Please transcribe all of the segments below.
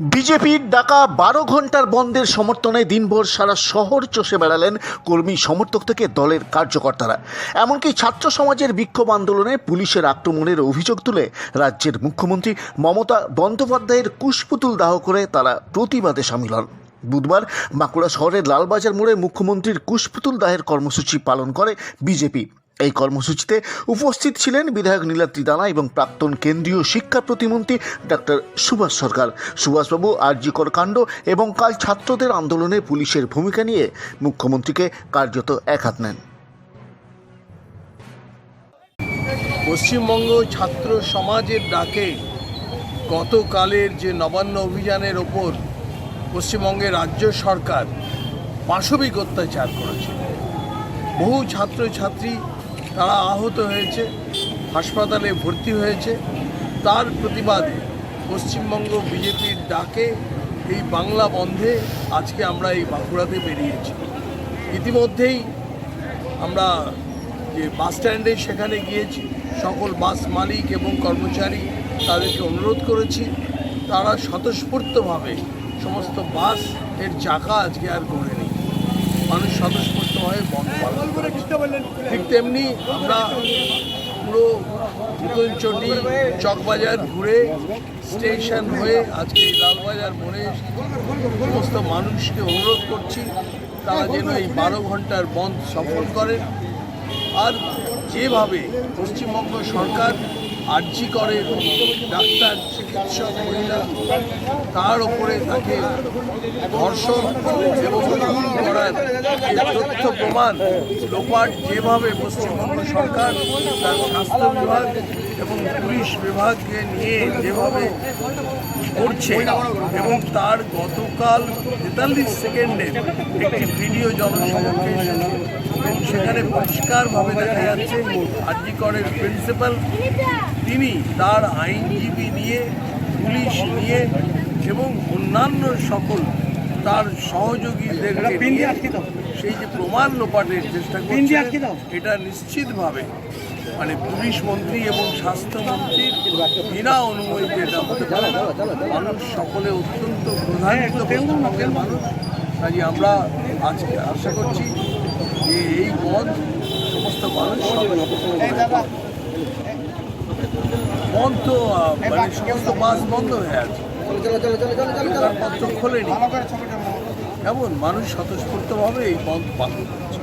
বিজেপির ডাকা বারো ঘণ্টার বন্ধের সমর্থনে দিনভর সারা শহর চষে বেড়ালেন কর্মী সমর্থক থেকে দলের কার্যকর্তারা। এমনকি ছাত্র সমাজের বিক্ষোভ আন্দোলনে পুলিশের আক্রমণের অভিযোগ তুলে রাজ্যের মুখ্যমন্ত্রী মমতা বন্দ্যোপাধ্যায়ের কুশপুতুল দাহ করে তারা প্রতিবাদে সামিল হন। বুধবার বাঁকুড়া শহরের লালবাজার মোড়ে মুখ্যমন্ত্রীর কুশপুতুল দাহের কর্মসূচি পালন করে বিজেপি। এই কর্মসূচিতে উপস্থিত ছিলেন বিধায়ক নীলাদ্রি দানা এবং প্রাক্তন কেন্দ্রীয় শিক্ষা প্রতিমন্ত্রী ডাক্তার সুভাষ সরকার। সুভাষবাবু আরজিকর কাণ্ড এবং কাল ছাত্রদের আন্দোলনে পুলিশের ভূমিকা নিয়ে মুখ্যমন্ত্রীকে কার্যত একহাত নেন। পশ্চিমবঙ্গ ছাত্র সমাজের ডাকে গতকালের যে নবান্ন অভিযানের ওপর পশ্চিমবঙ্গের রাজ্য সরকার পাশবিক অত্যাচার করেছে। বহু ছাত্রছাত্রী তারা আহত হয়েছে, হাসপাতালে ভর্তি হয়েছে। তার প্রতিবাদে পশ্চিমবঙ্গ বিজেপির ডাকে এই বাংলা বন্ধে আজকে আমরা এই বাঁকুড়াতে বেরিয়েছি। ইতিমধ্যেই আমরা যে বাস স্ট্যান্ডে সেখানে গিয়েছি, সকল বাস মালিক এবং কর্মচারী তাদেরকে অনুরোধ করেছি, তারা স্বতঃস্ফূর্তভাবে সমস্ত বাসের চাকা আজকে আর গড়ে মানুষ স্বতঃস্ফূর্তভাবে বন্ধ পালন ঠিক তেমনি আমরা পুরো নতুনচটি চকবাজার ঘুরে স্টেশন হয়ে আজকে লালবাজার মোড়ে সমস্ত মানুষকে অনুরোধ করছি তারা যেন এই বারো ঘণ্টার বন্ধ সফল করেন আর যেভাবে পশ্চিমবঙ্গ সরকার আর্জি করে ডাক্তার, চিকিৎসক, মহিলা। তার উপরে তাকে ধর্ষণ এবং করার তথ্য প্রমাণ, লোপাট যেভাবে পশ্চিমবঙ্গ সরকার, তার স্বাস্থ্য বিভাগ এবং পুলিশ বিভাগকে নিয়ে যেভাবে করছে এবং তার গতকাল তেতাল্লিশ সেকেন্ডে একটি ভিডিও জনসমক্ষে সেখানে পরিষ্কারভাবে দেখা যাচ্ছে আর্জিকরের প্রিন্সিপাল তিনি তার আইনজীবী নিয়ে পুলিশ নিয়ে এবং অন্যান্য সকল তার সহযোগীদেরকে সেই যে প্রমাণ লোপাটের চেষ্টা করছে এটা নিশ্চিতভাবে মানে পুলিশ মন্ত্রী এবং স্বাস্থ্যমন্ত্রীর বিনা অনুমতিতে এটা হতে পারে। মানুষ সকলে অত্যন্ত প্রধানিত মানুষ। কাজে আমরা আজকে আশা করছি যে এই পদ সমস্ত মানুষ বন্ধ মানে সমস্ত বাস বন্ধ হয়ে আছে। পত্র খোলেনি। এমন মানুষ স্বতঃস্ফূর্তভাবে এই বন্ধ পালন করছে।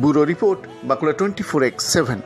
Bureau report, Bankura twenty four x seven.